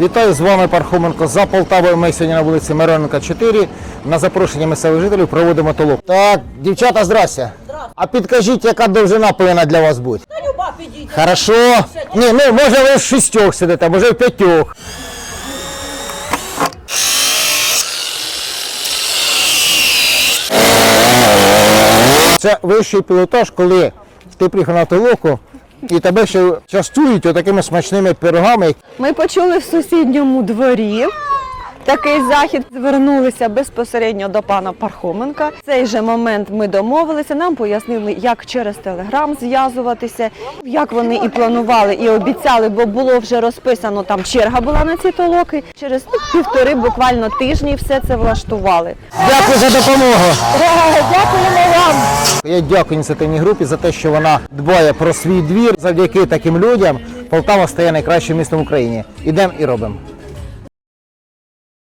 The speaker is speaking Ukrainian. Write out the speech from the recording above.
Вітаю з вами Пархоменко за Полтавою. Ми сьогодні на вулиці Мироненка 4. На запрошення місцевих жителів проводимо толок. Так, дівчата, здрасте. А підкажіть, яка довжина повинна для вас бути? Та люба підійде. Хорошо. Ні, ну може ви в шістьох сидите, може в п'ятьох. Це вищий пілотаж, коли ти приїхав на толоку і тебе ще частують отакими смачними пирогами. Ми почули в сусідньому дворі. Такий захід звернулися безпосередньо до пана Пархоменка. В цей же момент ми домовилися. Нам пояснили, як через телеграм зв'язуватися, як вони і планували, і обіцяли, бо було вже розписано. Там черга була на ці толоки. Через півтори буквально тижні все це влаштували. Дякую за допомогу. Я дякую ініціативній групі за те, що вона дбає про свій двір. Завдяки таким людям Полтава стає найкращим містом в Україні. Ідемо і робимо.